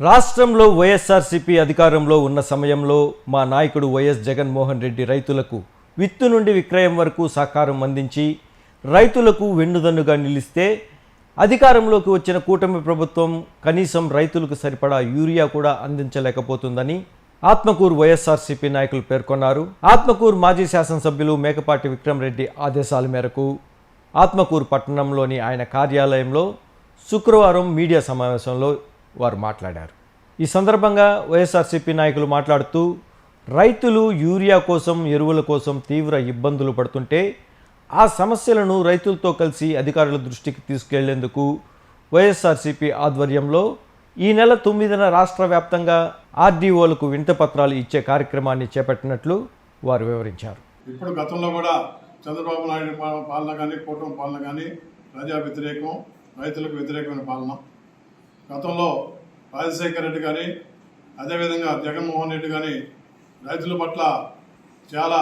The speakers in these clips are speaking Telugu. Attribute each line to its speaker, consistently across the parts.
Speaker 1: రాష్ట్రంలో వైఎస్ఆర్సీపీ అధికారంలో ఉన్న సమయంలో మా నాయకుడు వైఎస్ జగన్మోహన్ రెడ్డి రైతులకు విత్తు నుండి విక్రయం వరకు సహకారం అందించి రైతులకు వెన్నుదన్నుగా నిలిస్తే అధికారంలోకి వచ్చిన కూటమి ప్రభుత్వం కనీసం రైతులకు సరిపడా యూరియా కూడా అందించలేకపోతుందని ఆత్మకూరు వైఎస్ఆర్సీపీ నాయకులు పేర్కొన్నారు. ఆత్మకూరు మాజీ శాసనసభ్యులు మేకపాటి విక్రమరెడ్డి ఆదేశాల మేరకు ఆత్మకూరు పట్టణంలోని ఆయన కార్యాలయంలో శుక్రవారం మీడియా సమావేశంలో వారు మాట్లాడారు. ఈ సందర్భంగా వైఎస్ఆర్సీపీ నాయకులు మాట్లాడుతూ రైతులు యూరియా కోసం ఎరువుల కోసం తీవ్ర ఇబ్బందులు పడుతుంటే ఆ సమస్యలను రైతులతో కలిసి అధికారుల దృష్టికి తీసుకెళ్ళేందుకు వైఎస్ఆర్సీపీ ఆధ్వర్యంలో ఈ నెల తొమ్మిదిన రాష్ట్ర వ్యాప్తంగా ఆర్డీఓలకు వింతపత్రాలు ఇచ్చే కార్యక్రమాన్ని చేపట్టినట్లు వారు వివరించారు.
Speaker 2: ఇప్పుడు గతంలో కూడా చంద్రబాబు నాయుడు పాలన కానీ కూటమి పాలన కానీ ప్రజా వ్యతిరేకం రైతులకు వ్యతిరేకమైన పాలన. గతంలో రాజశేఖర రెడ్డి కానీ అదేవిధంగా జగన్మోహన్ రెడ్డి కానీ రైతుల పట్ల చాలా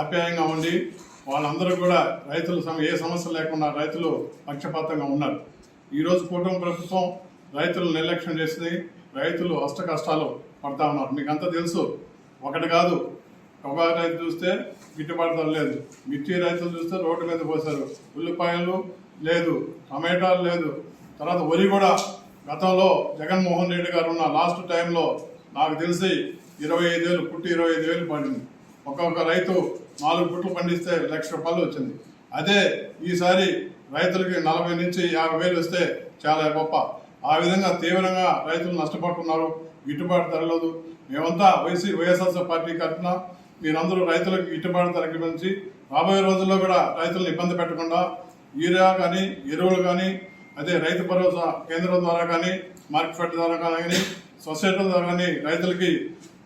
Speaker 2: ఆప్యాయంగా ఉండి వాళ్ళందరూ కూడా రైతుల సమ ఏ సమస్య లేకుండా రైతులు పక్షపాతంగా ఉన్నారు. ఈరోజు కూటమి ప్రభుత్వం రైతులు నిర్లక్ష్యం చేసింది రైతులు అష్ట కష్టాలు పడతా ఉన్నారు. మీకు అంతా తెలుసు. ఒకటి కాదు పొగాకు రైతు చూస్తే గిట్టుబాటు ధర లేదు. మిర్చి రైతులు చూస్తే రోడ్డు మీద పోశారు. ఉల్లిపాయలు లేదు టమాటాలు లేదు. తర్వాత వరి కూడా గతంలో జగన్మోహన్ రెడ్డి గారు ఉన్న లాస్ట్ టైంలో నాకు తెలిసి ఇరవై ఐదు వేలు పుట్టి ఇరవై ఐదు వేలు పడింది. ఒక్కొక్క రైతు నాలుగు పుట్లు పండిస్తే లక్ష రూపాయలు వచ్చింది. అదే ఈసారి రైతులకి నలభై నుంచి యాభై వేలు వస్తే చాలా గొప్ప. ఆ విధంగా తీవ్రంగా రైతులు నష్టపడుతున్నారు గిట్టుబాటు ధరలేదు మేమంతా వైసీ వైఎస్ఆర్సీ పార్టీ తరఫున మీరందరూ రైతులకు గిట్టుబాటు ధర గురించి రాబోయే రోజుల్లో కూడా రైతులను ఇబ్బంది పెట్టకుండా యూరియా కానీ ఎరువులు కానీ అదే రైతు భరోసా కేంద్రం ద్వారా కానీ మార్కెట్ ద్వారా కానీ సొసైటీ ద్వారా కానీ రైతులకి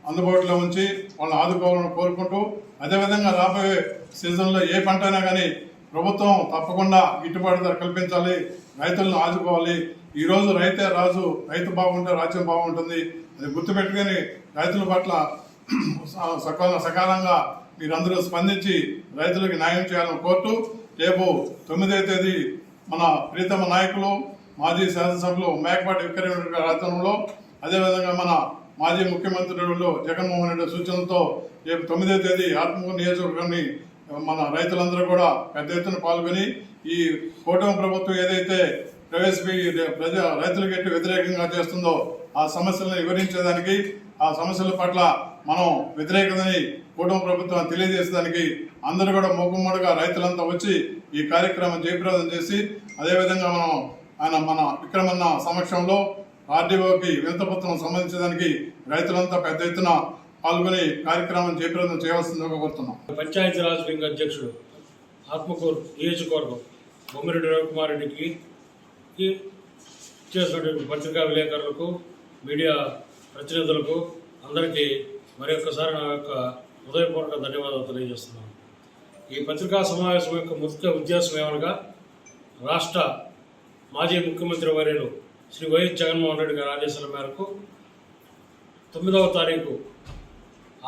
Speaker 2: అందుబాటులో ఉంచి వాళ్ళని ఆదుకోవాలని కోరుకుంటూ అదేవిధంగా రాబోయే సీజన్లో ఏ పంట అయినా కానీ ప్రభుత్వం తప్పకుండా గిట్టుబాటు ధర కల్పించాలి రైతులను ఆదుకోవాలి. ఈరోజు రైతే రాజు రైతు బాగుంటే రాజ్యం బాగుంటుంది. అది గుర్తుపెట్టుకొని రైతుల పట్ల సకాల సకాలంగా మీరందరూ స్పందించి రైతులకు న్యాయం చేయాలని కోరుతూ రేపు తొమ్మిదవ తేదీ మన ప్రీతమ నాయకులు మాజీ శాసనసభ్యులు మేకపాటి విక్రమరెడ్డి గారి ఆధ్వర్యంలో అదేవిధంగా మన మాజీ ముఖ్యమంత్రులు జగన్మోహన్ రెడ్డి సూచనలతో రేపు తొమ్మిదవ తేదీ ఆత్మకూరు నియోజకవర్గాన్ని మన రైతులందరూ కూడా పెద్ద ఎత్తున పాల్గొని ఈ కూటమి ప్రభుత్వం ఏదైతే ప్రవేశపెట్టి ప్రజా రైతులకు ఎట్టి వ్యతిరేకంగా చేస్తుందో ఆ సమస్యలను వివరించేదానికి ఆ సమస్యల పట్ల మనం వ్యతిరేకతని కూటమి ప్రభుత్వం తెలియజేసేదానికి అందరూ కూడా మూకుమ్మడిగా రైతులంతా వచ్చి ఈ కార్యక్రమం జయప్రదం చేసి అదేవిధంగా మనం ఆయన మన విక్రమన్న సమక్షంలో ఆర్డీఓకి వినతపత్రం సంబంధించడానికి రైతులంతా పెద్ద ఎత్తున పాల్గొని కార్యక్రమం జయప్రదం చేయవలసిందిగా కోరుతున్నాం.
Speaker 3: పంచాయతీరాజ్ వింగ్ అధ్యక్షుడు ఆత్మకూరు నియోజకవర్గం బొమ్మిరెడ్డి రవికుమార్ రెడ్డికి చేసినటువంటి పత్రికా విలేకరులకు మీడియా ప్రతినిధులకు అందరికీ మరి ఒక్కసారి నా యొక్క హృదయపూర్వక ధన్యవాదాలు తెలియజేస్తున్నాను. ఈ పత్రికా సమావేశం యొక్క ముఖ్య ఉద్దేశం ఏమనగా రాష్ట్ర మాజీ ముఖ్యమంత్రి వర్యులు శ్రీ వైఎస్ జగన్మోహన్ రెడ్డి గారి ఆదేశాల మేరకు తొమ్మిదవ తారీఖు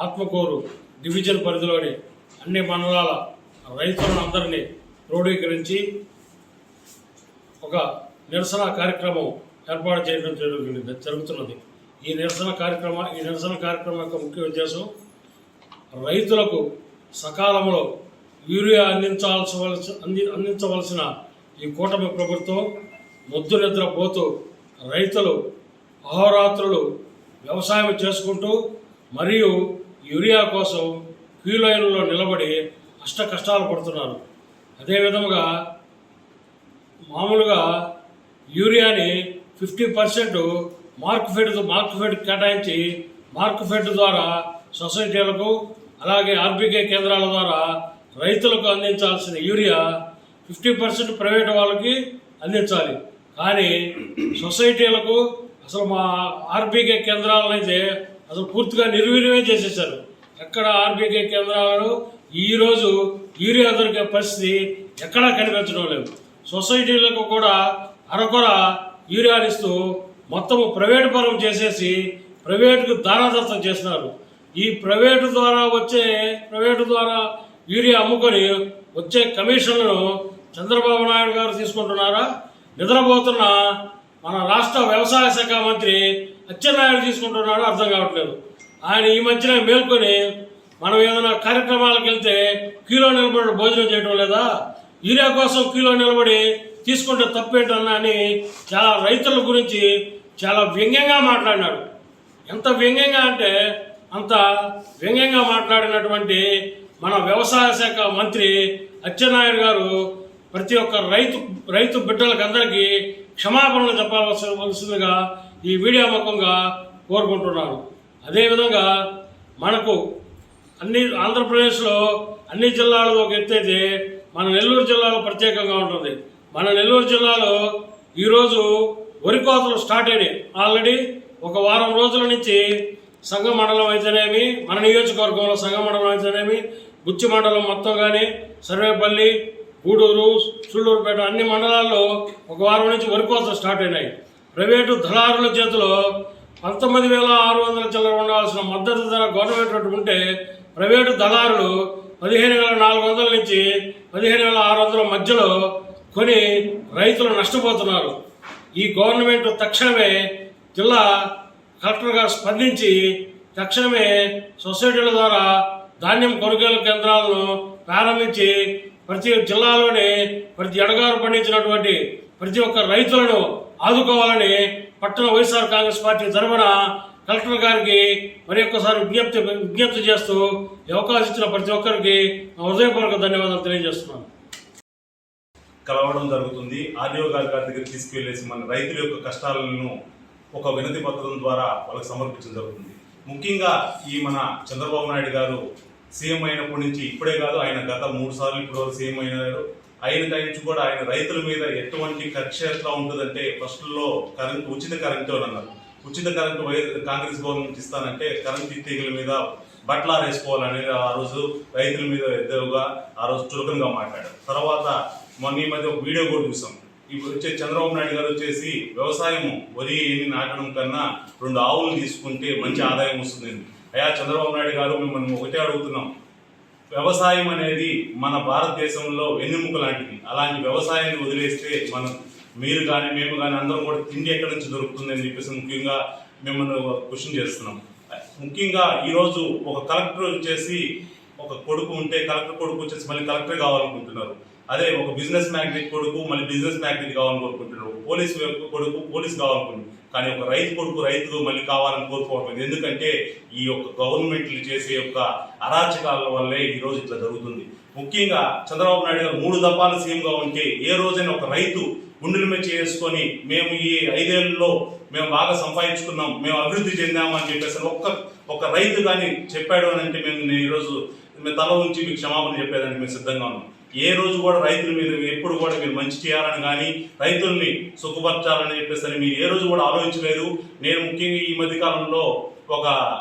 Speaker 3: ఆత్మకూరు డివిజన్ పరిధిలోని అన్ని మండలాల రైతులను అందరినీ క్రోడీకరించి ఒక నిరసన కార్యక్రమం ఏర్పాటు చేయడం జరుగుతుంది. జరుగుతున్నది. ఈ నిరసన కార్యక్రమ ఈ నిరసన కార్యక్రమం యొక్క ముఖ్య ఉద్దేశం రైతులకు సకాలంలో యూరియా అందించాల్సి అంది అందించవలసిన ఈ కూటమి ప్రభుత్వం ముద్దు నిద్రపోతూ రైతులు అహోరాత్రులు వ్యవసాయం చేసుకుంటూ మరియు యూరియా కోసం క్యూ లైన్లో నిలబడి అష్ట కష్టాలు పడుతున్నారు. అదే విధముగా మామూలుగా యూరియాని fifty percent mark fed mark fed కేటాయించి మార్క్ ఫెడ్ ద్వారా సొసైటీలకు అలాగే ఆర్బీకే కేంద్రాల ద్వారా రైతులకు అందించాల్సిన యూరియా ఫిఫ్టీ పర్సెంట్ ప్రైవేట్ వాళ్ళకి అందించాలి. కానీ సొసైటీలకు అసలు మా ఆర్బీకే కేంద్రాలను అయితే అసలు పూర్తిగా నిర్వీర్యమే చేసేసారు ఎక్కడ ఆర్బీకే కేంద్రాలను ఈరోజు యూరియా దొరికే పరిస్థితి ఎక్కడా కనిపించడం లేదు. సొసైటీలకు కూడా అరకొర యూరియాలు ఇస్తూ మొత్తం ప్రైవేటు పరం చేసేసి ప్రైవేటుకు దారాదత్తం చేస్తున్నారు. ఈ ప్రైవేటు ద్వారా వచ్చే ప్రైవేటు ద్వారా యూరియా అమ్ముకొని వచ్చే కమిషన్లను చంద్రబాబు నాయుడు గారు తీసుకుంటున్నారా? నిద్రపోతున్న మన రాష్ట్ర వ్యవసాయ శాఖ మంత్రి అచ్చెన్నాయుడు తీసుకుంటున్నాడో అర్థం కావట్లేదు. ఆయన ఈ మధ్యన మేల్కొని మనం ఏదైనా కార్యక్రమాలకు వెళ్తే క్యూలో నిలబడి భోజనం చేయడం లేదా? యూరియా కోసం క్యూలో నిలబడి తీసుకుంటే తప్పేటన్నా అని చాలా రైతుల గురించి చాలా వ్యంగ్యంగా మాట్లాడినాడు. ఎంత వ్యంగ్యంగా అంటే అంత వ్యంగ్యంగా మాట్లాడినటువంటి మన వ్యవసాయ శాఖ మంత్రి అచ్చెన్నాయుడు గారు ప్రతి ఒక్క రైతు రైతు బిడ్డలకు అందరికీ క్షమాపణలు చెప్పవలసిందిగా ఈ వీడియో ముఖంగా కోరుకుంటున్నారు. అదేవిధంగా మనకు అన్ని ఆంధ్రప్రదేశ్లో అన్ని జిల్లాలలో ఒక ఎత్తైతే మన నెల్లూరు జిల్లాలో ప్రత్యేకంగా ఉంటుంది. మన నెల్లూరు జిల్లాలో ఈరోజు వరి కోతలు స్టార్ట్ అయినాయి. ఆల్రెడీ ఒక వారం రోజుల నుంచి సంఘ మండలం అయితేనేమి మన నియోజకవర్గంలో సంఘ మండలం అయితేనేమి బుచ్చి మండలం మొత్తం కానీ సర్వేపల్లి గూడూరు సుళ్ళూరుపేట అన్ని మండలాల్లో ఒక వారం నుంచి వరి కోతలు స్టార్ట్ అయినాయి. ప్రైవేటు దళారుల చేతిలో పంతొమ్మిది వేల ఆరు వందల చిల్లర ఉండాల్సిన మద్దతు ధర గవర్నమెంట్ రేటు ఉంటే ప్రైవేటు దళారులు పదిహేను వేల నాలుగు వందల నుంచి పదిహేను వేల ఆరు వందల మధ్యలో కొని రైతులు నష్టపోతున్నారు. ఈ గవర్నమెంట్ తక్షణమే జిల్లా కలెక్టర్ గారు స్పందించి తక్షణమే సొసైటీల ద్వారా ధాన్యం కొనుగోలు కేంద్రాలను ప్రారంభించి ప్రతి జిల్లాలోని ప్రతి ఎడగారు పండించినటువంటి ప్రతి ఒక్క రైతులను ఆదుకోవాలని పట్టణ వైఎస్ఆర్ కాంగ్రెస్ పార్టీ తరఫున కలెక్టర్ గారికి మరి ఒక్కసారి విజ్ఞప్తి విజ్ఞప్తి చేస్తూ ఈ అవకాశం ఇచ్చిన ప్రతి ఒక్కరికి హృదయపూర్వక ధన్యవాదాలు తెలియజేస్తున్నాను.
Speaker 4: కలవడం జరుగుతుంది. ఆర్డీఓ గారి గారి దగ్గర తీసుకువెళ్ళేసి మన రైతుల యొక్క కష్టాలను ఒక వినతి పత్రం ద్వారా వాళ్ళకి సమర్పించడం జరుగుతుంది. ముఖ్యంగా ఈ మన చంద్రబాబు నాయుడు గారు సీఎం అయినప్పటి నుంచి ఇప్పుడే కాదు ఆయన గత మూడు సార్లు ఇప్పుడు సీఎం అయినారు. అయిన నుంచి కూడా ఆయన రైతుల మీద ఎటువంటి కక్ష ఎట్లా ఉంటుందంటే ఫస్ట్లో కరెంట్ ఉచిత కరెంటు అని అన్నారు. ఉచిత కరెంటు కాంగ్రెస్ గవర్నమెంట్ ఇస్తానంటే కరెంట్ తీగల మీద బట్టలారేసుకోవాలనేది ఆ రోజు రైతుల మీద ఎద్దవుగా ఆ రోజు చులకనగా మాట్లాడారు. తర్వాత మొన్న ఈ మధ్య ఒక వీడియో కూడా చూసాం. ఇప్పుడు వచ్చే చంద్రబాబు నాయుడు గారు వచ్చేసి వ్యవసాయం వరి ఎన్ని నాటడం కన్నా రెండు ఆవులు తీసుకుంటే మంచి ఆదాయం వస్తుంది అయ్యా చంద్రబాబు నాయుడు గారు మిమ్మల్ని ఒకటే అడుగుతున్నాం. వ్యవసాయం అనేది మన భారతదేశంలో వెన్నెముక లాంటిది. అలాంటి వ్యవసాయాన్ని వదిలేస్తే మనం మీరు కానీ మేము కానీ అందరం కూడా తిండి ఎక్కడి నుంచి దొరుకుతుంది అని చెప్పేసి ముఖ్యంగా మిమ్మల్ని క్వశ్చన్ చేస్తున్నాం. ముఖ్యంగా ఈరోజు ఒక కలెక్టర్ వచ్చేసి ఒక కొడుకు ఉంటే కలెక్టర్ కొడుకు వచ్చేసి మళ్ళీ కలెక్టర్ కావాలనుకుంటున్నారు. అదే ఒక బిజినెస్ మ్యాగ్నెట్ కొడుకు మళ్ళీ బిజినెస్ మ్యాగ్నెట్ కావాలనుకుంటున్నాడు. పోలీస్ కొడుకు పోలీస్ కావాలనుకుంటున్నాడు. కానీ ఒక రైతు కొడుకు రైతు మళ్ళీ కావాలని కోరుకోవడం. ఎందుకంటే ఈ యొక్క గవర్నమెంట్లు చేసే యొక్క అరాచకాల వల్లే ఈ రోజు ఇట్లా జరుగుతుంది. ముఖ్యంగా చంద్రబాబు నాయుడు గారు మూడు దఫాలు సీఎంగా ఉంటే ఏ రోజైనా ఒక రైతు గుండెల మీద చేసుకొని మేము ఈ ఐదేళ్ళలో మేము బాగా సంపాదించుకున్నాం మేము అభివృద్ధి చెందామని చెప్పేసి ఒక్క ఒక రైతు కానీ చెప్పాడు అని అంటే మేము ఈరోజు తల ఉంచి మీకు క్షమాపణ చెప్పేదానికి మేము సిద్ధంగా ఉన్నాం. ఏ రోజు కూడా రైతుల మీద ఎప్పుడు కూడా మీరు మంచి చేయాలని కానీ రైతుల్ని సుఖపరచాలని చెప్పేసి అని మీరు ఏ రోజు కూడా ఆలోచించలేదు. నేను ముఖ్యంగా ఈ మధ్య కాలంలో ఒక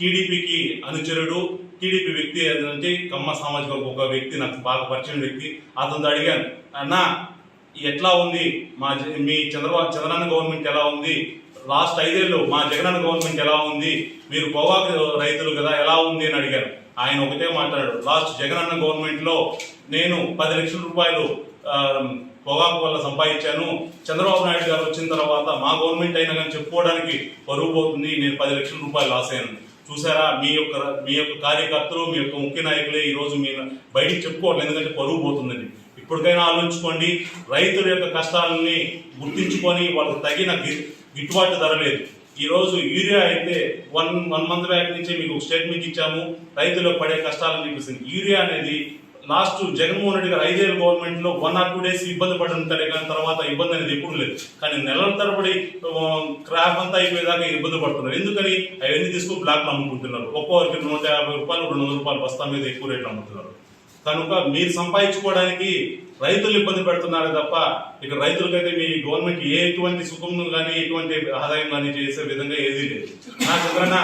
Speaker 4: టీడీపీకి అనుచరుడు టీడీపీ వ్యక్తి అంటే కమ్మ సామాజిక ఒక వ్యక్తి నాకు బాగా పరిచయం వ్యక్తి. అతనితో అడిగాను అన్నా ఎట్లా ఉంది? మా మీ చంద్రబాబు చంద్రన్న గవర్నమెంట్ ఎలా ఉంది? లాస్ట్ ఐదేళ్ళు మా జగనన్న గవర్నమెంట్ ఎలా ఉంది? మీరు పొగాకు రైతులు కదా ఎలా ఉంది? అని అడిగాను. ఆయన ఒకటే మాట్లాడాడు లాస్ట్ జగనన్న గవర్నమెంట్లో నేను పది లక్షల రూపాయలు పొగాకు వల్ల సంపాదించాను. చంద్రబాబు నాయుడు గారు వచ్చిన తర్వాత మా గవర్నమెంట్ అయినా కానీ చెప్పుకోవడానికి పరువు పోతుంది. నేను పది లక్షల రూపాయలు లాస్ అయ్యాను. చూసారా మీ యొక్క మీ యొక్క కార్యకర్తలు మీ యొక్క ముఖ్య నాయకులే ఈరోజు మీరు మీ బయటికి చెప్పుకోవట్లేదు. ఎందుకంటే పరువు పోతుందని ఇప్పటికైనా ఆలోచించుకోండి. రైతుల యొక్క కష్టాలని గుర్తించుకొని వాళ్ళకి తగిన గిట్టుబాటు ధర లేదు. ఈరోజు యూరియా అయితే వన్ వన్ మంత్ బ్యాక్ నుంచే మీకు స్టేట్మెంట్ ఇచ్చాము. రైతులకు పడే కష్టాలను చూపిస్తుంది యూరియా అనేది లాస్ట్ జగన్మోహన్ రెడ్డి గారు ఐదేళ్ళ గవర్నమెంట్లో వన్ ఆర్ టూ డేస్ ఇబ్బంది పడి ఉంటారే కానీ తర్వాత ఇబ్బంది అనేది ఎప్పుడు లేదు. కానీ నెలల తరబడి క్రాప్ అంతా అయిపోయేదాకా ఇబ్బంది పడుతున్నారు. ఎందుకని? అవన్నీ తీసుకుని బ్లాక్ అమ్ముకుంటున్నారు. ఒక్కొక్కరికి నూట యాభై రూపాయలు రెండు వందల రూపాయలు బస్తా మీద ఎక్కువ రేట్లు అమ్ముతున్నారు. కనుక మీరు సంపాదించుకోవడానికి రైతులు ఇబ్బంది పెడుతున్నారు తప్ప ఇక రైతులకైతే మీ గవర్నమెంట్ ఏ ఎటువంటి సుఖం కానీ ఎటువంటి ఆదాయం కానీ చేసే విధంగా ఏదీ లేదు. నాకు ఎవరైనా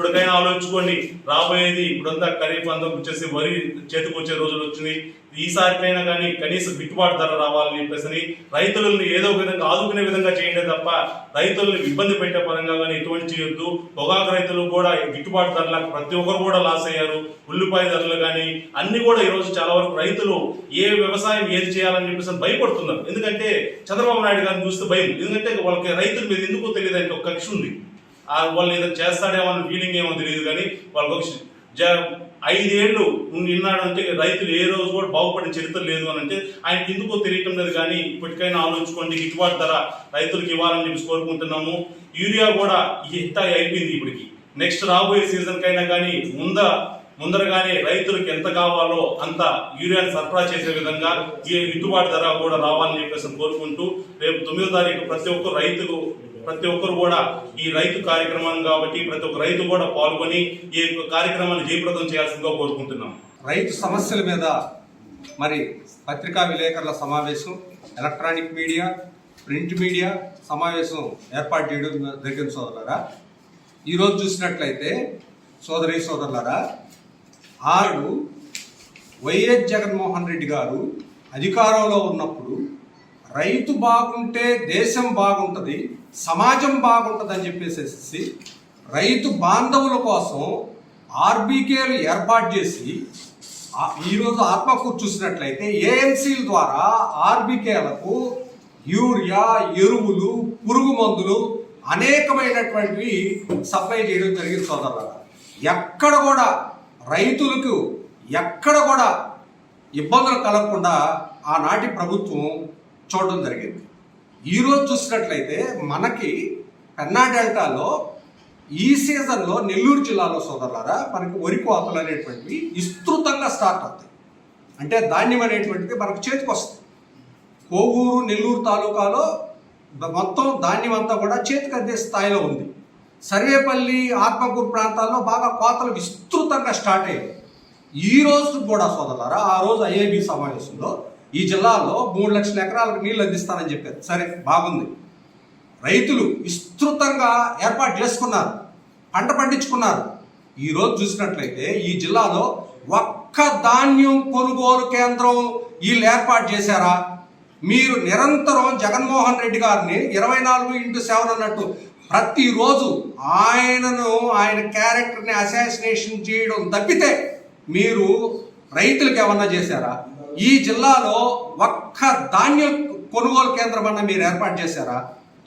Speaker 4: ఇప్పటికైనా ఆలోచించుకోండి. రాబోయేది ఇప్పుడంతా ఖరీఫ్ అంతా వచ్చేసి వరి చేతికి వచ్చే రోజులు వచ్చినాయి. ఈసారికైనా కానీ కనీసం గిట్టుబాటు ధర రావాలని చెప్పేసి రైతులని ఏదో ఒక విధంగా ఆదుకునే విధంగా చేయండి తప్ప రైతులను ఇబ్బంది పెట్టే పరంగా కానీ ఎటువంటి చేయొద్దు. పొగాకు రైతులు కూడా గిట్టుబాటు ధరలకు ప్రతి ఒక్కరు కూడా లాస్ అయ్యారు. ఉల్లిపాయ ధరలు కానీ అన్ని కూడా ఈరోజు చాలా వరకు రైతులు ఏ వ్యవసాయం ఏది చేయాలని చెప్పేసి భయపడుతున్నారు. ఎందుకంటే చంద్రబాబు నాయుడు గారిని చూస్తే భయం. ఎందుకంటే వాళ్ళకి రైతుల మీద ఎందుకో తెలియదు అంటే ఒక కక్ష ఉంది. వాళ్ళు ఏదో చేస్తాడేమో అన్న ఫీలింగ్ ఏమో తెలియదు కానీ వాళ్ళకి ఒక జ- ఐదేళ్ళు నిన్నాడంటే రైతులు ఏ రోజు కూడా బాగుపడిన చరిత్ర లేదు అని అంటే ఆయనకి ఎందుకో తెలియటం లేదు కానీ ఇప్పటికైనా ఆలోచించుకోండి గిట్టుబాటు ధర రైతులకు ఇవ్వాలని చెప్పి కోరుకుంటున్నాము. యూరియా కూడా ఇంత అయిపోయింది ఇప్పటికి. నెక్స్ట్ రాబోయే సీజన్కైనా కానీ ముంద ముందరగానే రైతులకు ఎంత కావాలో అంత యూరియాని సరఫరా చేసే విధంగా ఈ గిట్టుబాటు ధర కూడా రావాలని చెప్పేసి కోరుకుంటూ రేపు తొమ్మిదో తారీఖు ప్రతి ఒక్క రైతుకు ప్రతి ఒక్కరు కూడా ఈ రైతు కార్యక్రమం కాబట్టి ప్రతి ఒక్క రైతు కూడా పాల్గొని ఈ యొక్క కార్యక్రమాన్ని జయప్రదం చేయాల్సిందిగా కోరుకుంటున్నాం.
Speaker 5: రైతు సమస్యల మీద మరి పత్రికా విలేకరుల సమావేశం ఎలక్ట్రానిక్ మీడియా ప్రింట్ మీడియా సమావేశం ఏర్పాటు చేయడం జరిగింది సోదరులారా. ఈరోజు చూసినట్లయితే సోదరి సోదరులారా ఆరు వైఎస్ జగన్మోహన్ రెడ్డి గారు అధికారంలో ఉన్నప్పుడు రైతు బాగుంటే దేశం బాగుంటుంది సమాజం బాగుంటుంది అని చెప్పేసేసి రైతు బాంధవుల కోసం ఆర్బీకేలు ఏర్పాటు చేసి ఈరోజు ఆత్మకూరు చూసినట్లయితే ఏఎంసీల ద్వారా ఆర్బీకేలకు యూరియా ఎరువులు పురుగు మందులు అనేకమైనటువంటివి సప్లై చేయడం జరిగింది సోదరులారా. ఎక్కడ కూడా రైతులకు ఎక్కడ కూడా ఇబ్బందులు కలగకుండా ఆనాటి ప్రభుత్వం చూడడం జరిగింది. ఈరోజు చూసినట్లయితే మనకి పెన్నా డెల్టాలో ఈ సీజన్లో నెల్లూరు జిల్లాలో సోదరులారా మనకి వరి కోతలు అనేటువంటివి విస్తృతంగా స్టార్ట్ అవుతాయి. అంటే ధాన్యం అనేటువంటిది మనకు చేతికి వస్తుంది. కోవూరు నెల్లూరు తాలూకాలో మొత్తం ధాన్యం అంతా కూడా చేతికి అందే స్థాయిలో ఉంది. సర్వేపల్లి ఆత్మకూరు ప్రాంతాల్లో బాగా కోతలు విస్తృతంగా స్టార్ట్ అయ్యాయి. ఈ రోజు కూడా సోదరులారా ఆ రోజు ఐఏబి సమావేశంలో ఈ జిల్లాలో మూడు లక్షల ఎకరాలకు నీళ్ళు అందిస్తానని చెప్పారు. సరే బాగుంది. రైతులు విస్తృతంగా ఏర్పాటు చేసుకున్నారు. పంట పండించుకున్నారు. ఈరోజు చూసినట్లయితే ఈ జిల్లాలో ఒక్క ధాన్యం కొనుగోలు కేంద్రం వీళ్ళు ఏర్పాటు చేశారా? మీరు నిరంతరం జగన్మోహన్ రెడ్డి గారిని ఇరవై నాలుగు ఇంటూ సెవెన్ అన్నట్టు ప్రతిరోజు ఆయనను ఆయన క్యారెక్టర్ని అసాసినేషన్ చేయడం తప్పితే మీరు రైతులకు ఏమన్నా చేశారా? ఈ జిల్లాలో ఒక్క ధాన్యం కొనుగోలు కేంద్రం అన్న మీరు ఏర్పాటు చేశారా?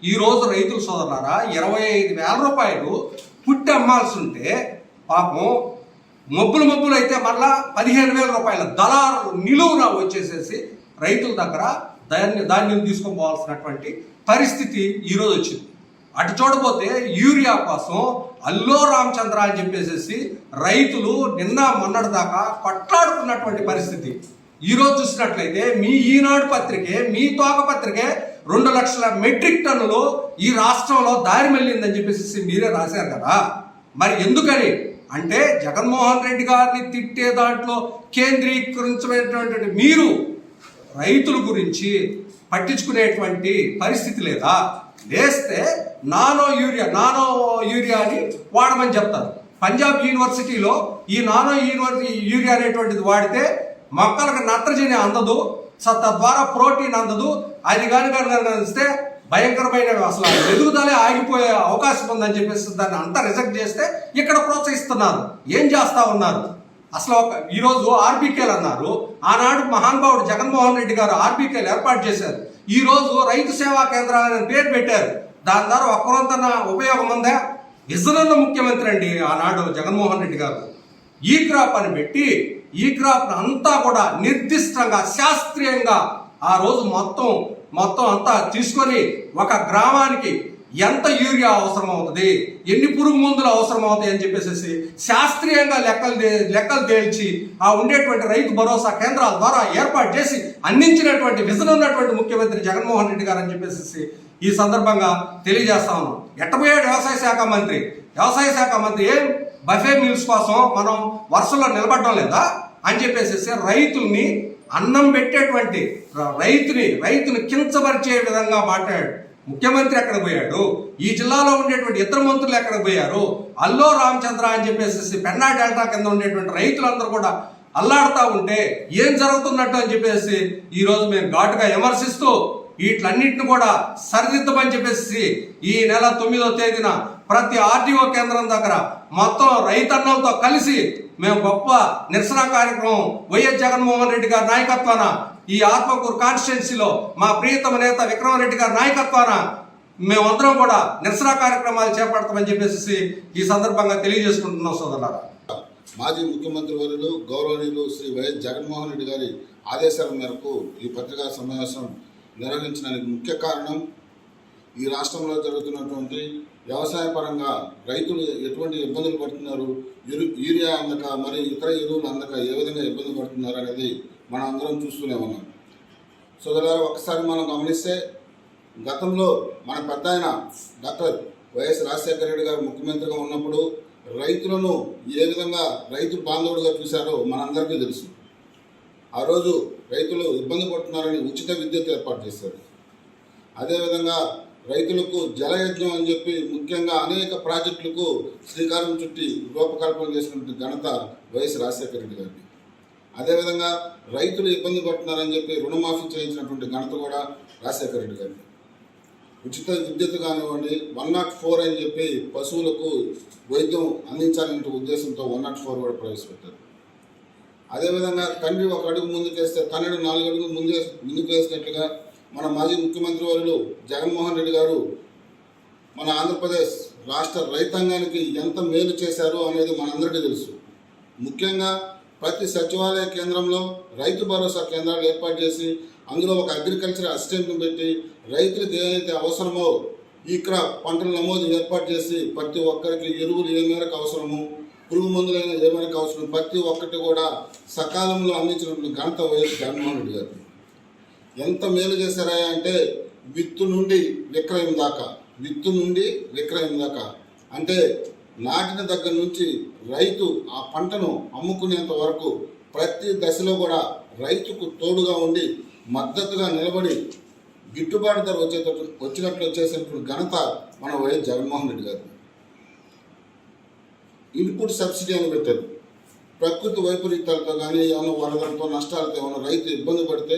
Speaker 5: ఈరోజు రైతులు సోదరులారా ఇరవై ఐదు వేల రూపాయలు పుట్టి అమ్మాల్సి ఉంటే పాపం మబ్బులు మబ్బులు అయితే మళ్ళా పదిహేను వేల రూపాయల దళారు నిలువున వచ్చేసేసి రైతుల దగ్గర ధాన్యం ధాన్యం తీసుకొని పోవాల్సినటువంటి పరిస్థితి ఈరోజు వచ్చింది. అటు చూడబోతే యూరియా కోసం అల్లో రామచంద్ర అని చెప్పేసి రైతులు నిన్న మొన్నటి దాకా కొట్లాడుకున్నటువంటి పరిస్థితి. ఈ రోజు చూసినట్లయితే మీ ఈనాడు పత్రికే మీ తోక పత్రికే రెండు లక్షల మెట్రిక్ టన్నులు ఈ రాష్ట్రంలో దారి మళ్ళిందని చెప్పేసి మీరే రాశారు కదా. మరి ఎందుకని? అంటే జగన్మోహన్ రెడ్డి గారిని తిట్టే దాంట్లో కేంద్రీకరించమైనటువంటి మీరు రైతుల గురించి పట్టించుకునేటువంటి పరిస్థితి లేదా? లేస్తే నానో యూరియా నానో యూరియా అని వాడమని చెప్తారు. పంజాబ్ యూనివర్సిటీలో ఈ నానో యూనివర్సిటీ యూరియా అనేటువంటిది వాడితే మొక్కలకు నత్రజని అందదు తద్వారా ప్రోటీన్ అందదు. అది కానీ ఇస్తే భయంకరమైన అసలు ఎదుగుదలే ఆగిపోయే అవకాశం ఉందని చెప్పేసి దాన్ని అంతా రిజెక్ట్ చేస్తే ఇక్కడ ప్రోత్సహిస్తున్నారు. ఏం చేస్తా ఉన్నారు? అసలు ఒక ఈరోజు ఆర్బీకేలు అన్నారు. ఆనాడు మహానుభావుడు జగన్మోహన్ రెడ్డి గారు ఆర్బీకేలు ఏర్పాటు చేశారు. ఈరోజు రైతు సేవా కేంద్రాలని పేరు పెట్టారు. దాని ద్వారా ఒక్కరంతన ఉపయోగం ఉందా? విజనన్న ముఖ్యమంత్రి అండి ఆనాడు జగన్మోహన్ రెడ్డి గారు. ఈ క్రాప్ అని పెట్టి ఈ క్రాప్ అంతా కూడా నిర్దిష్టంగా శాస్త్రీయంగా ఆ రోజు మొత్తం మొత్తం అంతా తీసుకొని ఒక గ్రామానికి ఎంత యూరియా అవసరం అవుతుంది ఎన్ని పురుగు మందులు అవసరం అవుతాయి అని చెప్పేసి శాస్త్రీయంగా లెక్కలు లెక్కలు తేల్చి ఆ ఉండేటువంటి రైతు భరోసా కేంద్రాల ద్వారా ఏర్పాటు చేసి అందించినటువంటి విజన్ ఉన్నటువంటి ముఖ్యమంత్రి జగన్మోహన్ రెడ్డి గారు అని చెప్పేసి ఈ సందర్భంగా తెలియజేస్తా ఉన్నాం. ఎట్టబోయాడు వ్యవసాయ శాఖ మంత్రి? వ్యవసాయ శాఖ మంత్రి ఏం బఫే మీల్స్ కోసం మనం వరుసలో నిలబడడం లేదా అని చెప్పేసి రైతుల్ని అన్నం పెట్టేటువంటి రైతుని రైతుని కించపరిచే విధంగా మాట్లాడాడు. ముఖ్యమంత్రి ఎక్కడ పోయాడు? ఈ జిల్లాలో ఉండేటువంటి ఇతర మంత్రులు ఎక్కడ పోయారు? అల్లో రామచంద్ర అని చెప్పేసి పెన్నా డెల్టా కింద ఉండేటువంటి రైతులందరూ కూడా అల్లాడుతూ ఉంటే ఏం జరుగుతున్నట్టు అని చెప్పేసి ఈ రోజు మేము ఘాటుగా విమర్శిస్తూ వీటిలన్నింటిని కూడా సరిదిద్దమని చెప్పేసి ఈ నెల తొమ్మిదో తేదీన ప్రతి ఆర్టీఓ కేంద్రం దగ్గర మొత్తం రైతన్నలతో కలిసి మేము గొప్ప నిరసన కార్యక్రమం వైఎస్ జగన్మోహన్ రెడ్డి గారి నాయకత్వాన ఈ ఆత్మకూరు కాన్స్టిట్యున్సీలో మా ప్రియతమ నేత విక్రమరెడ్డి గారి నాయకత్వాన మేమందరం కూడా నిరసన కార్యక్రమాలు చేపడతామని చెప్పేసి ఈ సందర్భంగా తెలియజేసుకుంటున్నాం సోదరులారా.
Speaker 6: మాజీ ముఖ్యమంత్రి వర్యులు గౌరవనీయులు శ్రీ వైఎస్ జగన్మోహన్ రెడ్డి గారి ఆదేశాల మేరకు ఈ పత్రికా సమావేశం నిర్వహించడానికి ముఖ్య కారణం ఈ రాష్ట్రంలో జరుగుతున్నటువంటి వ్యవసాయ పరంగా రైతులు ఎటువంటి ఇబ్బందులు పడుతున్నారు యూరియా అందక మరి ఇతర ఎరువులు అందక ఏ విధంగా ఇబ్బంది పడుతున్నారు అనేది మనం అందరం చూస్తూనే ఉన్నాం. సోదరులారా ఒకసారి మనం గమనిస్తే గతంలో మన పెద్ద ఆయన డాక్టర్ వైఎస్ రాజశేఖర రెడ్డి గారు ముఖ్యమంత్రిగా ఉన్నప్పుడు రైతులను ఏ విధంగా రైతు బాంధవుడుగా చూశారో మనందరికీ తెలుసు. ఆ రోజు రైతులు ఇబ్బంది పడుతున్నారని ఉచిత విద్యుత్ ఏర్పాటు చేశారు. అదేవిధంగా రైతులకు జలయజ్ఞం అని చెప్పి ముఖ్యంగా అనేక ప్రాజెక్టులకు శ్రీకారం చుట్టి రూపకల్పన చేసినటువంటి ఘనత వైఎస్ రాజశేఖర రెడ్డి గారిది. అదేవిధంగా రైతులు ఇబ్బంది పడుతున్నారని చెప్పి రుణమాఫీ చేయించినటువంటి ఘనత కూడా రాజశేఖర రెడ్డి గారిది. ఉచిత విద్యుత్ కానివ్వండి వన్ నాట్ ఫోర్ అని చెప్పి పశువులకు వైద్యం అందించాలనే ఉద్దేశంతో వన్ నాట్ ఫోర్ కూడా ప్రవేశపెట్టారు. అదేవిధంగా తండ్రి ఒక అడుగు ముందుకేస్తే తనడు నాలుగు అడుగులు ముందే ముందుకు వేసినట్లుగా మన మాజీ ముఖ్యమంత్రి వర్యులు జగన్మోహన్ రెడ్డి గారు మన ఆంధ్రప్రదేశ్ రాష్ట్ర రైతాంగానికి ఎంత మేలు చేశారో అనేది మనందరికీ తెలుసు. ముఖ్యంగా ప్రతి సచివాలయ కేంద్రంలో రైతు భరోసా కేంద్రాలు ఏర్పాటు చేసి అందులో ఒక అగ్రికల్చర్ అసిస్టెంట్ను పెట్టి రైతులకు ఏదైతే అవసరమో ఈ క్రాప్ పంటల నమోదు ఏర్పాటు చేసి ప్రతి ఒక్కరికి ఎరువులు ఏ మేరకు అవసరము పురుగు మందులైనా ఏమైనా మేరకు అవసరం ప్రతి ఒక్కటి కూడా సకాలంలో అందించినటువంటి ఘనత వైఎస్ జగన్మోహన్ రెడ్డి గారు ఎంత మేలు చేశారా అంటే విత్తు నుండి విక్రయం దాకా విత్తు నుండి విక్రయం దాకా. అంటే నాటిన దగ్గర నుంచి రైతు ఆ పంటను అమ్ముకునేంత వరకు ప్రతి దశలో కూడా రైతుకు తోడుగా ఉండి మద్దతుగా నిలబడి గిట్టుబాటు ధర వచ్చేటట్టు వచ్చినట్లు వచ్చేసినటువంటి ఘనత మన వైఎస్ జగన్మోహన్ రెడ్డి గారు ఇన్పుట్ సబ్సిడీ అని పెట్టారు. ప్రకృతి వైపరీత్యాలతో కానీ ఏమైనా వరదలతో నష్టాలతో ఏమైనా రైతు ఇబ్బంది పడితే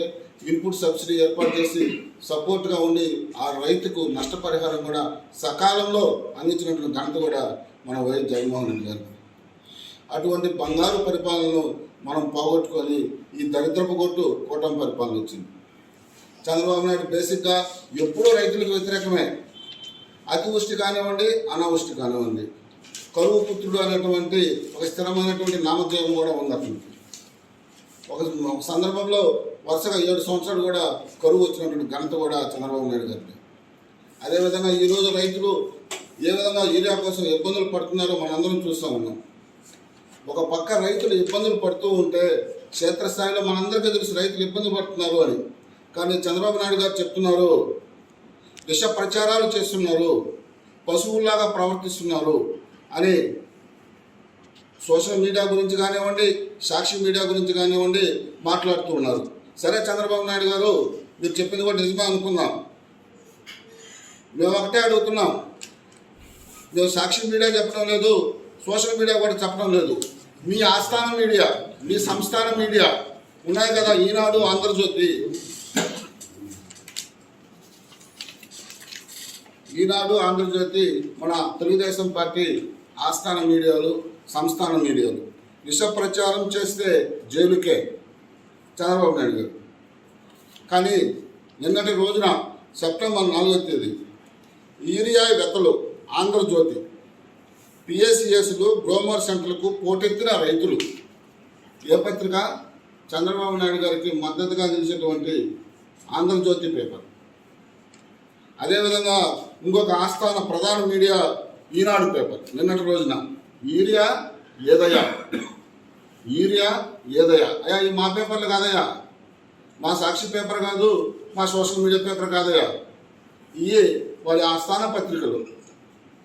Speaker 6: ఇన్పుట్ సబ్సిడీ ఏర్పాటు చేసి సపోర్ట్గా ఉండి ఆ రైతుకు నష్టపరిహారం కూడా సకాలంలో అందించినటువంటి ఘనత కూడా మన వైఎస్ జగన్మోహన్ రెడ్డి గారు అటువంటి బంగారు పరిపాలనను మనం పోగొట్టుకొని ఈ దరిద్రపు కొట్టు కూటమి పరిపాలన వచ్చింది. చంద్రబాబు నాయుడు బేసిక్గా ఎప్పుడూ రైతులకు వ్యతిరేకమే. అతివృష్టి కానివ్వండి అనావృష్టి కానివ్వండి. కరువు పుత్రుడు అనేటువంటి ఒక స్థిరమైనటువంటి నామధేయం కూడా ఉంది అతనికి. ఒక ఒక సందర్భంలో వరుసగా ఏడు సంవత్సరాలు కూడా కరువు వచ్చినటువంటి ఘనత కూడా చంద్రబాబు నాయుడు గారిది. అదేవిధంగా ఈరోజు రైతులు ఏ విధంగా యూరియా కోసం ఇబ్బందులు పడుతున్నారో మనందరం చూస్తూ ఉన్నాం. ఒక పక్క రైతులు ఇబ్బందులు పడుతూ ఉంటే క్షేత్రస్థాయిలో మనందరికీ తెలుసు రైతులు ఇబ్బంది పడుతున్నారు అని. కానీ చంద్రబాబు నాయుడు గారు చెప్తున్నారు విష ప్రచారాలు చేస్తున్నారు పశువుల్లాగా ప్రవర్తిస్తున్నారు అని సోషల్ మీడియా గురించి కానివ్వండి సాక్షి మీడియా గురించి కానివ్వండి మాట్లాడుతూ ఉన్నారు. సరే చంద్రబాబు నాయుడు గారు మీరు చెప్పింది కూడా నిజమే అనుకుందాం. మేము ఒకటే అడుగుతున్నాం. మేము సాక్షి మీడియా చెప్పడం లేదు సోషల్ మీడియా కూడా చెప్పడం లేదు. మీ ఆస్థాన మీడియా మీ సంస్థాన మీడియా ఉన్నాయి కదా ఈనాడు ఆంధ్రజ్యోతి. ఈనాడు ఆంధ్రజ్యోతి మన తెలుగుదేశం పార్టీ ఆస్థాన మీడియాలు సంస్థాన మీడియాలు. విష ప్రచారం చేస్తే జైలుకే. చంద్రబాబు నాయుడు గారు. కానీ నిన్నటి రోజున సెప్టెంబర్ నాలుగో తేదీ ఈరియా వెతలు ఆంధ్రజ్యోతి పిఎస్సిఎస్లు గ్రోమర్ సెంటర్లకు పోటెత్తిన రైతులు. ఏ పత్రిక? చంద్రబాబు నాయుడు గారికి మద్దతుగా నిలిచేటువంటి ఆంధ్రజ్యోతి పేపర్. అదేవిధంగా ఇంకొక ఆస్థాన ప్రధాన మీడియా ఈనాడు పేపర్. నిన్నటి రోజున. ఈరియా ఏదయ్యా? ఈరియా ఏదయ్యా? అయ్యా ఈ మా పేపర్లు కాదయ్యా. మా సాక్షి పేపర్ కాదు మా సోషల్ మీడియా పేపర్ కాదయ్యా. ఇవి వారి ఆస్థాన పత్రికలు.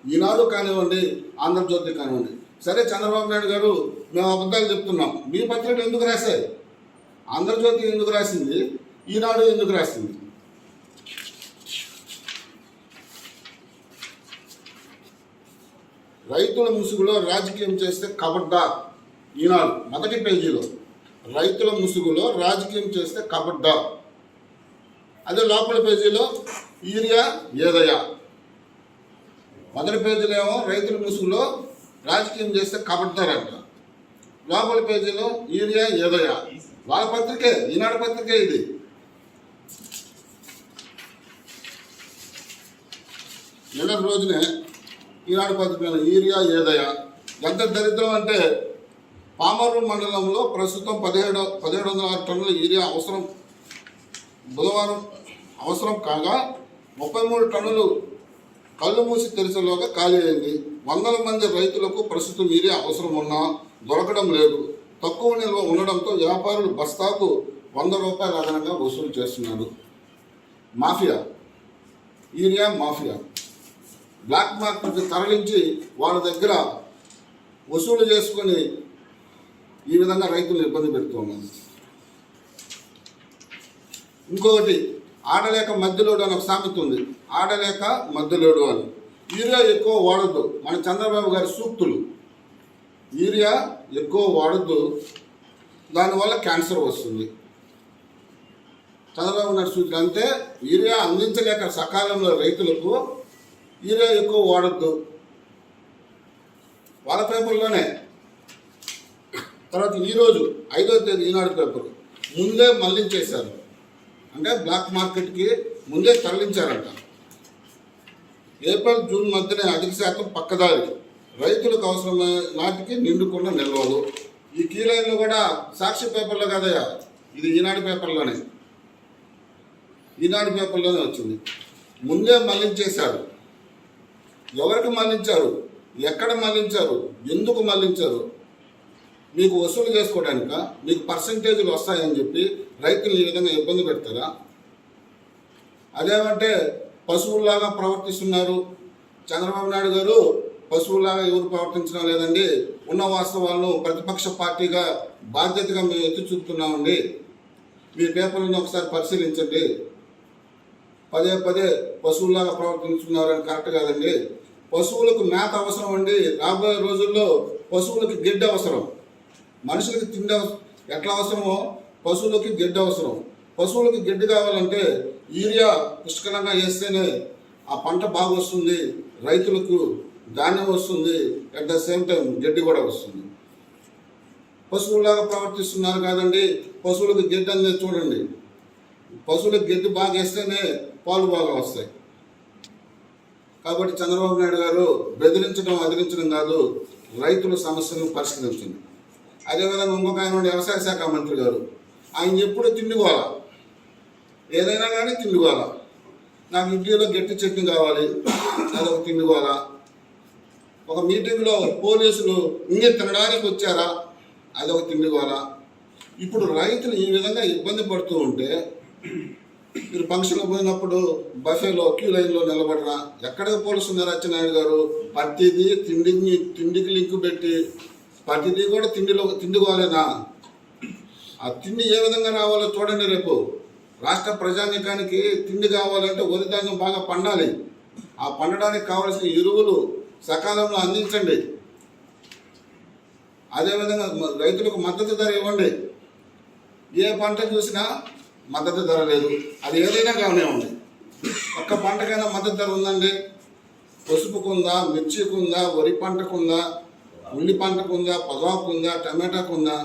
Speaker 6: ఈనాడు కానివ్వండి ఆంధ్రజ్యోతి కానివ్వండి. సరే చంద్రబాబు నాయుడు గారు మేము అబద్ధాలు చెప్తున్నాం. మీ పత్రికలు ఎందుకు రాశారు ఆంధ్రజ్యోతి ఎందుకు రాసింది? ఈనాడు ఎందుకు రాసింది? రైతుల ముసుగులో రాజకీయం చేస్తే కబడ్డా. ఈనాడు మొదటి పేజీలో రైతుల ముసుగులో రాజకీయం చేస్తే కబడ్డా. అదే లోపల పేజీలో యూరియా ఏదయా మొదటి పేజీలో ఏమో రైతుల ముసుగులో రాజకీయం చేస్తే కబడ్డారంట లోపల పేజీలో యూరియా ఏదయా వాళ్ళ పత్రికే ఈనాడు పత్రికే ఇది. నెల రోజునే ఈనాడు పత్రికలో ఈరియా ఏదయా ఎంత దరిద్రం అంటే పామరు మండలంలో ప్రస్తుతం పదిహేడు పదిహేడు వందల ఆరు టన్నుల యూరియా అవసరం. బుధవారం అవసరం కాగా ముప్పై మూడు టన్నులు కళ్ళు మూసి తెరిచేలోగా ఖాళీ అయింది. వందల మంది రైతులకు ప్రస్తుతం యూరియా అవసరం ఉన్నా దొరకడం లేదు. తక్కువ నిల్వ ఉండడంతో వ్యాపారులు బస్తాకు వంద రూపాయల అదనంగా వసూలు చేస్తున్నారు. మాఫియా? Urea mafia? బ్లాక్ మార్కెట్కి తరలించి వాళ్ళ దగ్గర వసూలు చేసుకొని ఈ విధంగా రైతులను ఇబ్బంది పెడుతున్నారు ఇంకొకటి ఆడలేక మధ్యలోడు అని ఒక సామెత ఉంది. ఆడలేక మధ్యలోడు అని. యూరియా ఎక్కువ వాడద్దు. మన చంద్రబాబు గారి సూక్తులు. యూరియా ఎక్కువ వాడద్దు. దానివల్ల క్యాన్సర్ వస్తుంది. చంద్రబాబు నాయుడు సూచన అంటే యూరియా అందించలేక సకాలంలో రైతులకు యూరియా ఎక్కువ వాడద్దు. వాళ్ళ పేపర్లోనే తర్వాత ఈరోజు ఐదో తేదీ ఈనాడు పేపర్. ముందే మళ్ళించేశారు. అంటే బ్లాక్ మార్కెట్కి ముందే తరలించారంట. ఏప్రిల్ జూన్ మధ్యనే అధిక శాతం పక్కదారి. రైతులకు అవసరమైన నాటికి నిండుకున్న నిల్వలు. ఈ కీలైన్లు కూడా సాక్షి పేపర్లో కదయ్యా ఇది ఈనాడు పేపర్లోనే. ఈనాడు పేపర్లోనే వచ్చింది. ముందే మళ్ళించేశారు. ఎవరికి మళ్ళించారు ఎక్కడ మళ్ళించారు ఎందుకు మళ్ళించారు మీకు వసూలు చేసుకోవడానిక? మీకు పర్సంటేజీలు వస్తాయని చెప్పి రైతులు ఈ విధంగా ఇబ్బంది పెడతారా? అదేమంటే పశువుల్లాగా ప్రవర్తిస్తున్నారు. చంద్రబాబు నాయుడు గారు పశువులాగా ఎవరు ప్రవర్తించడం లేదండి ఉన్న వాస్తవాలను ప్రతిపక్ష పార్టీగా బాధ్యతగా మేము ఎత్తి చూపుతున్నామండి. మీ పేపర్లను ఒకసారి పరిశీలించండి. పదే పదే పశువులాగా ప్రవర్తించున్నారని కరెక్ట్ కాదండి. పశువులకు మేత అవసరం అండి. రాబోయే రోజుల్లో పశువులకు గిడ్డ అవసరం. మనుషులకి తిండి ఎట్లా అవసరమో పశువులకి గిడ్డ అవసరం. పశువులకి గిడ్డ కావాలంటే యూరియా పుష్కలంగా వేస్తేనే ఆ పంట బాగా వస్తుంది రైతులకు ధాన్యం వస్తుంది అట్ ద సేమ్ టైం గడ్డి కూడా వస్తుంది. పశువులాగా ప్రవర్తిస్తున్నారు కాదండి పశువులకు గడ్డి అనేది చూడండి. పశువులకు గడ్డి బాగా వేస్తేనే పాలు బాగా వస్తాయి. కాబట్టి చంద్రబాబు నాయుడు గారు బెదిరించడం అదిరించడం కాదు రైతుల సమస్యను పరిష్కరించింది. అదేవిధంగా ఇంకొక ఆయన వ్యవసాయ శాఖ మంత్రి గారు ఆయన ఎప్పుడు తిండికోవాల ఏదైనా కానీ తిండికోవాల నాకు ఇంటిలో గట్టి చట్నీ కావాలి అదొక తిండికోవాల ఒక మీటింగ్లో పోలీసులు ఇంకే తినడానికి వచ్చారా? అదొక తిండికోవాల ఇప్పుడు రైతులు ఈ విధంగా ఇబ్బంది పడుతూ ఉంటే మీరు ఫంక్షన్కి పోయినప్పుడు బఫేలో క్యూ లైన్లో నిలబడరా? ఎక్కడికి పోలుస్తున్నారు అచ్చెన్నాయుడు గారు? ప్రతిదీ తిండికి తిండికి లింకు పెట్టి ప్రతిదీ కూడా తిండిలో తిండి కోలేనా ఆ తిండి ఏ విధంగా రావాలో చూడండి రేపు. రాష్ట్ర ప్రజానీకానికి తిండి కావాలంటే వరిధాన్యం బాగా పండాలి. ఆ పండడానికి కావాల్సిన ఎరువులు సకాలంలో అందించండి. అదేవిధంగా రైతులకు మద్దతు ధర ఇవ్వండి. ఏ పంట చూసినా మద్దతు ధర లేదు. అది ఏదైనా కానివ్వండి ఒక్క పంటకైనా మద్దతు ధర ఉందండి. పసుపుకు ఉందా మిర్చికి ఉందా వరి పంటకు ఉందా ఉల్లి పంటకు ఉందా పొగాకు ఉందా టమాటాకు ఉందా